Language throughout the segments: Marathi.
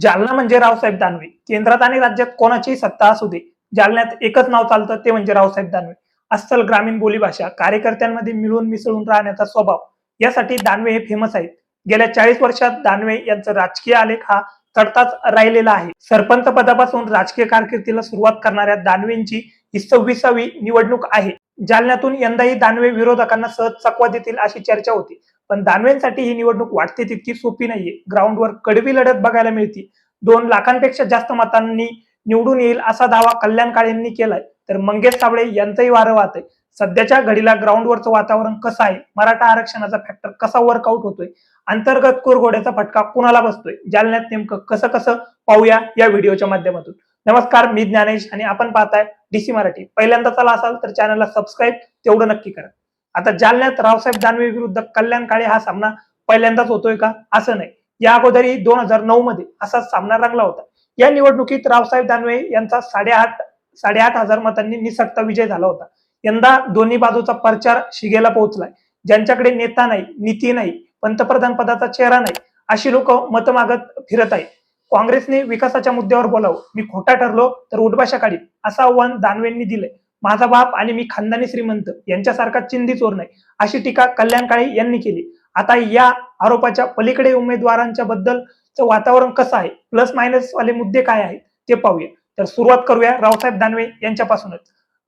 जालना म्हणजे रावसाहेब दानवे. केंद्रात आणि राज्यात कोणाचीही सत्ता असू दे जालन्यात एकच नाव चालतं ते म्हणजे रावसाहेब दानवे. अस्सल ग्रामीण बोलीभाषा कार्यकर्त्यांमध्ये मिळून मिसळून राहण्याचा स्वभाव. यासाठी दानवे हे फेमस आहेत. गेल्या चाळीस वर्षात दानवे यांचा राजकीय आलेख हा चढताच राहिलेला आहे. सरपंच पदापासून राजकीय कारकिर्दीला सुरुवात करणाऱ्या दानवेंची ही सव्वीसावी निवडणूक आहे. जालन्यातून यंदाही दानवे विरोधकांना सहज चकवा देतील अशी चर्चा होती. पण दानवेंसाठी ही निवडणूक वाटते तितकी सोपी नाहीये. ग्राउंडवर कडवी लढत बघायला मिळते. दोन लाखांपेक्षा जास्त मतांनी निवडून येईल असा दावा कल्याण काळेंनी केलाय. तर मंगेश साबळे यांचंही वारं वाहत आहे. सध्याच्या घडीला ग्राउंडवरचं वातावरण कसं आहे? मराठा आरक्षणाचा फॅक्टर कसा वर्कआउट होतोय? अंतर्गत कुरघोड्याचा फटका कुणाला बसतोय? जालन्यात नेमकं कसं कसं पाहूया या व्हिडिओच्या माध्यमातून. नमस्कार मी ज्ञानेश आणि आपण पाहताय डीसी मराठी. पहिल्यांदा चला असाल तर चॅनलला सबस्क्राईब तेवढं नक्की करा. आता जालन्यात रावसाहेब दानवे विरुद्ध कल्याण काळे हा सामना पहिल्यांदाच होतोय का? असं नाही. या अगोदरही दोन हजार नऊ मध्ये असाच सामना रंगला होता. या निवडणुकीत रावसाहेब दानवे यांचा साडेआठ साडेआठ हजार मतांनी निसटता विजय झाला होता. यंदा दोन्ही बाजूचा प्रचार शिगेला पोहोचलाय. ज्यांच्याकडे नेता नाही नीती नाही पंतप्रधान पदाचा चेहरा नाही अशी लोक मत मागत फिरत आहेत. काँग्रेसने विकासाच्या मुद्द्यावर बोलावं. मी खोटा ठरलो तर उठभाषा काढीन असं आव्हान दानवेंनी दिलंय. माझा बाप आणि मी खानदानी श्रीमंत यांच्यासारखा चिंधी चोर नाही अशी टीका कल्याण काळे यांनी केली. आता या आरोपाच्या पलीकडे उमेदवारांच्या बद्दलचं वातावरण कसं आहे? प्लस मायनस वाले मुद्दे काय आहेत? ते पाहूया. तर सुरुवात करूया रावसाहेब दानवे यांच्यापासूनच.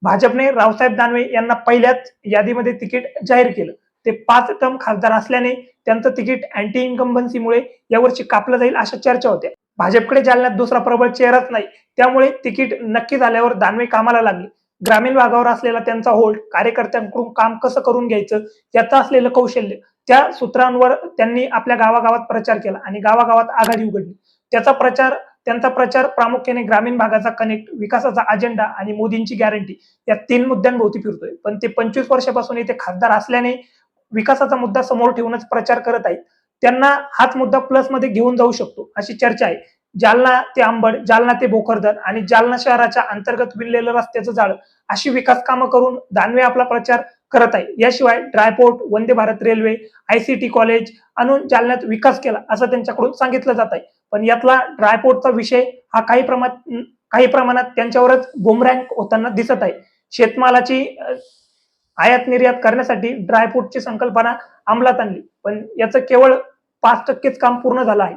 भाजपने रावसाहेब दानवे यांना पहिल्याच यादीमध्ये तिकीट जाहीर केलं. ते पाच टर्म खासदार असल्याने त्यांचं तिकीट अँटी इन्कम्बन्सीमुळे यावर्षी कापलं जाईल अशा चर्चा होत्या. भाजपकडे जालन्यात दुसरा प्रबळ चेहराच नाही. त्यामुळे तिकीट नक्की झाल्यावर दानवे कामाला लागले. ग्रामीण भागावर असलेला त्यांचा होल्ड कार्यकर्त्यांकडून काम कसं करून घ्यायचं याचं असलेलं कौशल्य त्या सूत्रांवर त्यांनी आपल्या गावागावात प्रचार केला आणि गावागावात आघाडी उघडली. त्याचा प्रचार त्यांचा प्रचार प्रामुख्याने ग्रामीण भागाचा कनेक्ट विकासाचा अजेंडा आणि मोदींची गॅरंटी या तीन मुद्द्यांभोवती फिरतोय. पण ते पंचवीस वर्षापासून इथे खासदार असल्याने विकासाचा मुद्दा समोर ठेवूनच प्रचार करत आहेत. त्यांना हाच मुद्दा प्लसमध्ये घेऊन जाऊ शकतो अशी चर्चा आहे. जालना ते आंबड जालना ते भोकरदन आणि जालना शहराच्या अंतर्गत विणलेलं रस्त्याचं जाळं अशी विकास कामं करून दानवे आपला प्रचार करत आहे. याशिवाय dry port Vande Bharat railway ICT college आणून जालन्यात विकास केला असं त्यांच्याकडून सांगितलं जात आहे. पण यातला ड्रायपोर्टचा विषय हा काही प्रमाणात काही प्रमाणात त्यांच्यावरच बुमरँक होताना दिसत आहे. शेतमालाची आयात निर्यात करण्यासाठी ड्रायपोर्टची संकल्पना अंमलात आणली. पण याचं केवळ पाच टक्केच काम पूर्ण झालं आहे.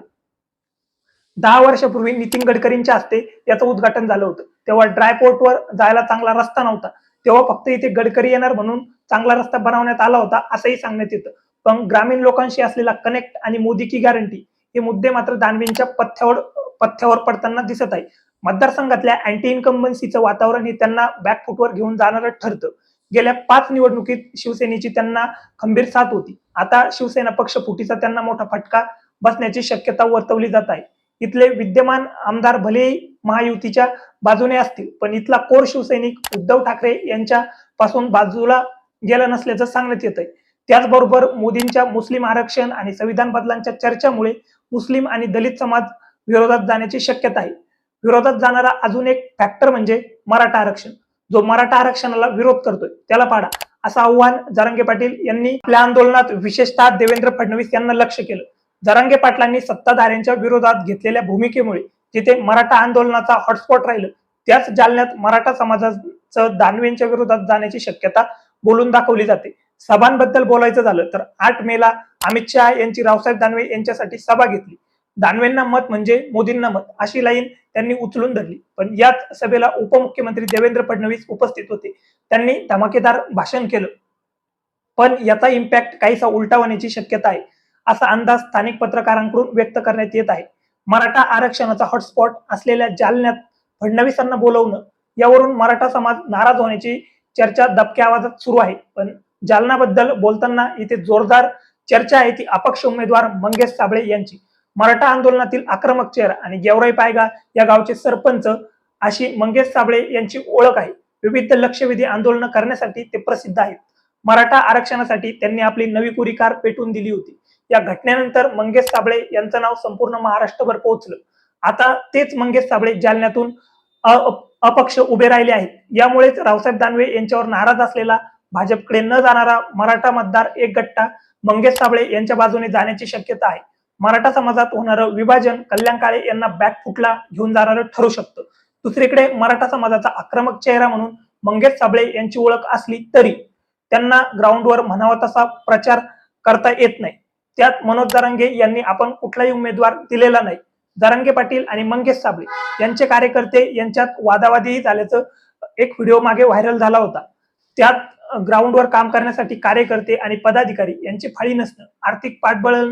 दहा वर्षापूर्वी नितीन गडकरींच्या हस्ते त्याचं उद्घाटन झालं होतं. तेव्हा ड्रायपोर्टवर जायला चांगला रस्ता नव्हता. तेव्हा फक्त इथे गडकरी येणार म्हणून चांगला रस्ता बनवण्यात आला होता असंही सांगण्यात येतं. पण ग्रामीण लोकांशी असलेला कनेक्ट आणि मोदी की गॅरंटी हे मुद्दे मात्र दानवेंच्या पथ्यावर पथ्यावर पडताना दिसत आहे. मतदारसंघातल्या अँटी इन्कम्बन्सीचं वातावरण हे त्यांना बॅकफुटवर घेऊन जाणारं ठरतं. गेल्या पाच निवडणुकीत शिवसेनेची त्यांना खंबीर साथ होती. आता शिवसेना पक्ष फुटीचा त्यांना मोठा फटका बसण्याची शक्यता वर्तवली जात आहे. इथले विद्यमान आमदार भलेही महायुतीच्या बाजूने असतील पण इथला कोर शिवसैनिक उद्धव ठाकरे यांच्या पासून बाजूला गेला नसल्याचं सांगण्यात येत आहे त्याचबरोबर मोदींच्या मुस्लिम आरक्षण आणि संविधान बदलांच्या चर्चामुळे मुस्लिम आणि दलित समाज विरोधात जाण्याची शक्यता आहे. विरोधात जाणारा अजून एक फॅक्टर म्हणजे मराठा आरक्षण. जो मराठा आरक्षणाला विरोध करतोय त्याला पाडा असं आव्हान जारंगे पाटील यांनी आपल्या आंदोलनात विशेषतः देवेंद्र फडणवीस यांना लक्ष केलं. जरांगे पाटलांनी सत्ताधाऱ्यांच्या विरोधात घेतलेल्या भूमिकेमुळे जिथे मराठा आंदोलनाचा हॉटस्पॉट राहिलं त्याच जालन्यात मराठा समाजाचं दानवेंच्या विरोधात जाण्याची शक्यता बोलून दाखवली जाते. सभांबद्दल बोलायचं झालं तर आठ मेला अमित शहा यांची रावसाहेब दानवे यांच्यासाठी सभा घेतली. दानवेंना मत म्हणजे मोदींना मत अशी लाईन त्यांनी उचलून धरली. पण याच सभेला उपमुख्यमंत्री देवेंद्र फडणवीस उपस्थित होते. त्यांनी धमाकेदार भाषण केलं. पण याचा इम्पॅक्ट काहीसा उलटा होण्याची शक्यता आहे. असा अंदाज स्थानिक पत्रकारांकडून व्यक्त करण्यात येत आहे. मराठा आरक्षणाचा हॉटस्पॉट असलेल्या जालन्यात फडणवीसांना बोलवणं यावरून मराठा समाज नाराज होण्याची चर्चा दबक्या आवाजात सुरू आहे. पण जालनाबद्दल बोलताना इथे जोरदार चर्चा आहे ती अपक्ष उमेदवार मंगेश साबळे यांची. मराठा आंदोलनातील आक्रमक चेहरा आणि गेवराई पायगा या गावचे सरपंच अशी मंगेश साबळे यांची ओळख आहे. विविध लक्षवेधी आंदोलनं करण्यासाठी ते प्रसिद्ध आहेत. मराठा आरक्षणासाठी त्यांनी आपली नवी कुरी कार पेटून दिली होती. या घटनेनंतर मंगेश साबळे यांचं नाव संपूर्ण महाराष्ट्रभर पोहोचलं. आता तेच मंगेश साबळे जालन्यातून अपक्ष उभे राहिले आहेत. यामुळेच रावसाहेब दानवे यांच्यावर नाराज असलेला भाजपकडे न जाणारा मराठा मतदार एक गट्टा मंगेश साबळे यांच्या बाजूने जाण्याची शक्यता आहे. मराठा समाजात होणारं विभाजन कल्याण काळे यांना बॅकफुटला घेऊन जाणारं ठरू शकतं. दुसरीकडे मराठा समाजाचा आक्रमक चेहरा म्हणून मंगेश साबळे यांची ओळख असली तरी त्यांना ग्राउंडवर म्हणावा तसा प्रचार करता येत नाही. त्यात मनोज जरांगे यांनी आपण कुठलाही उमेदवार दिलेला नाही. जारंगे पाटील आणि मंगेश साबळे यांचे कार्यकर्ते यांच्यात वादावादीही झाल्याचं एक व्हिडिओ मागे व्हायरल झाला होता. त्यात ग्राउंडवर काम करण्यासाठी कार्यकर्ते आणि पदाधिकारी यांची फाळी नसणं आर्थिक पाठबळ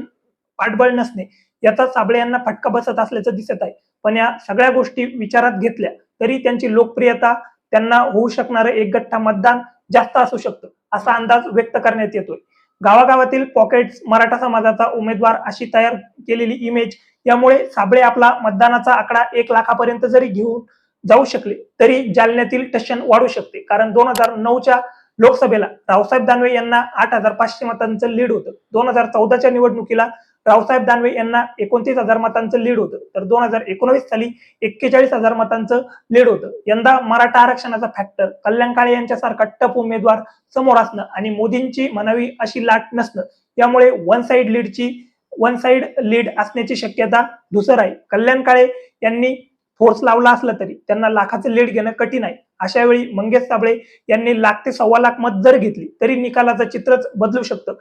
पाठबळ नसणे याचा साबळे यांना फटका बसत असल्याचं दिसत आहे. पण या सगळ्या गोष्टी विचारात घेतल्या तरी त्यांची लोकप्रियता त्यांना होऊ शकणारं एक गठ्ठा मतदान जास्त असू शकतं असा अंदाज व्यक्त करण्यात येतोय. गावागावातील पॉकेट्स मराठा समाजाचा उमेदवार अशी तयार केलेली इमेज यामुळे साबळे आपला मतदानाचा आकडा एक लाखापर्यंत जरी घेऊन जाऊ शकले तरी जालन्यातील टशन वाढू शकते. कारण दोन हजार नऊच्या लोकसभेला रावसाहेब दानवे यांना आठ हजार पाचशे मतांचं लीड होतं. दोन हजार चौदाच्या निवडणुकीला रावसाहेब दानवे यांना एकोणतीस हजार मतांचं लीड होतं. तर दोन हजार एकोणवीस साली एक्केचाळीस हजार मतांचं लीड होतं. यंदा मराठा आरक्षणाचा फॅक्टर कल्याण काळे यांच्यासारखा टप उमेदवार समोर असणं आणि मोदींची म्हणावी अशी लाट नसणं त्यामुळे वन साइड लीडची वन साइड लीड असण्याची शक्यता दुसर आहे. कल्याण काळे यांनी फोर्स लावला असला तरी त्यांना लाखाचं लीड घेणं कठीण आहे. अशा वेळी मंगेश साबळे यांनी लाख ते सव्वा लाख मत जर घेतली तरी निकालाचं चित्रच बदलू शकतं.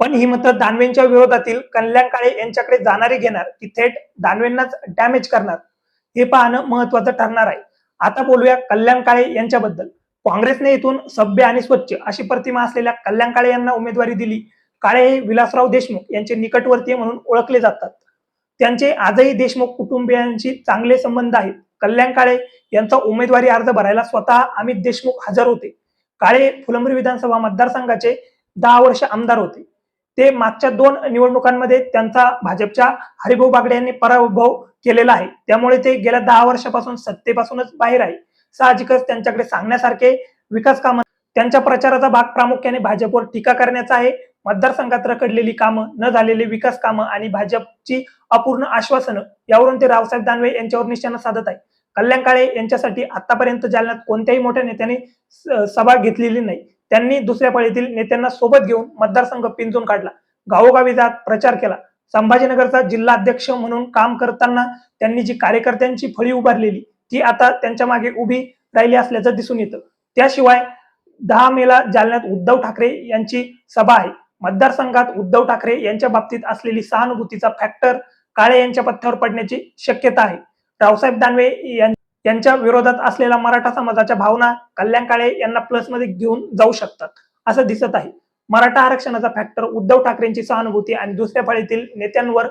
पण ही मतं दानवेंच्या विरोधातील कल्याण काळे यांच्याकडे जाणारे घेणार की थेट दानवेंनाच डॅमेज करणार हे पाहणं महत्वाचं ठरणार आहे. आता बोलूया कल्याण काळे यांच्याबद्दल. काँग्रेसने इथून सभ्य आणि स्वच्छ अशी प्रतिमा असलेल्या कल्याण काळे यांना उमेदवारी दिली. काळे हे विलासराव देशमुख यांचे निकटवर्तीय म्हणून ओळखले जातात. त्यांचे आजही देशमुख कुटुंबियांशी चांगले संबंध आहेत. कल्याण काळे यांचा उमेदवारी अर्ज भरायला स्वतः अमित देशमुख हजर होते. काळे फुलंब्री विधानसभा मतदारसंघाचे दहा वर्ष आमदार होते. ते मागच्या दोन निवडणुकांमध्ये त्यांचा भाजपच्या हरिभाऊ बागडे यांनी पराभव केलेला आहे. त्यामुळे ते गेल्या दहा वर्षापासून सत्तेपासूनच बाहेर आहे. साहजिकच त्यांच्याकडे सांगण्यासारखे विकास कामं त्यांच्या प्रचाराचा भाग प्रामुख्याने भाजपवर टीका करण्याचा आहे. मतदारसंघात रखडलेली कामं न झालेले विकास कामं आणि भाजपची अपूर्ण आश्वासनं यावरून ते रावसाहेब दानवे यांच्यावर निशाणा साधत आहे. कल्याण काळे यांच्यासाठी आतापर्यंत जालन्यात कोणत्याही मोठ्या नेत्याने स- सभा घेतलेली नाही. त्यांनी दुसऱ्या पाळीतील नेत्यांना सोबत घेऊन मतदारसंघ पिंजून काढला. गावोगावी जात प्रचार केला. संभाजीनगरचा जिल्हा अध्यक्ष म्हणून काम करताना त्यांनी जी कार्यकर्त्यांची फळी उभारलेली ती आता त्यांच्या मागे उभी राहिली असल्याचं दिसून येतं. त्याशिवाय दहा मेला जालन्यात उद्धव ठाकरे यांची सभा आहे. मतदारसंघात उद्धव ठाकरे यांच्या बाबतीत असलेली सहानुभूतीचा फॅक्टर काळे यांच्या पथ्यावर पडण्याची शक्यता आहे. रावसाहेब दानवे यां- यांच्या विरोधात असलेल्या मराठा समाजाच्या भावना कल्याण काळे यांना प्लसमध्ये घेऊन जाऊ शकतात असं दिसत आहे. मराठा आरक्षणाचा फॅक्टर उद्धव ठाकरेंची सहानुभूती आणि दुसऱ्या फळीतील नेत्यांवर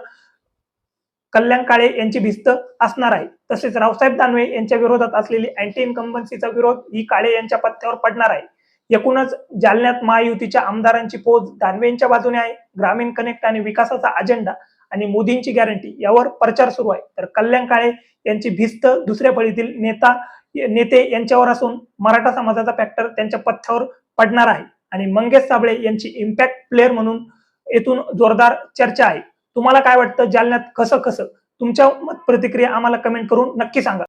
कल्याण काळे यांची भिस्त असणार आहे. तसेच रावसाहेब दानवे यांच्या विरोधात असलेली अँटी इन्कम्बन्सीचा विरोध ही काळे यांच्या पथ्यावर पडणार आहे. एकूणच जालन्यात महायुतीच्या आमदारांची पोच दानवेंच्या बाजूने आहे. ग्रामीण कनेक्ट आणि विकासाचा अजेंडा आणि मोदींची गॅरंटी यावर प्रचार सुरू आहे. तर कल्याण काळे यांची भिस्त दुसऱ्या फळीतील नेता नेते यांच्यावर असून मराठा समाजाचा फॅक्टर त्यांच्या पथ्यावर पडणार आहे. आणि मंगेश साबळे यांची इम्पॅक्ट प्लेअर म्हणून येथून जोरदार चर्चा आहे. तुम्हाला काय वाटतं? जालन्यात कसं कसं? तुमच्या मत प्रतिक्रिया आम्हाला कमेंट करून नक्की सांगा.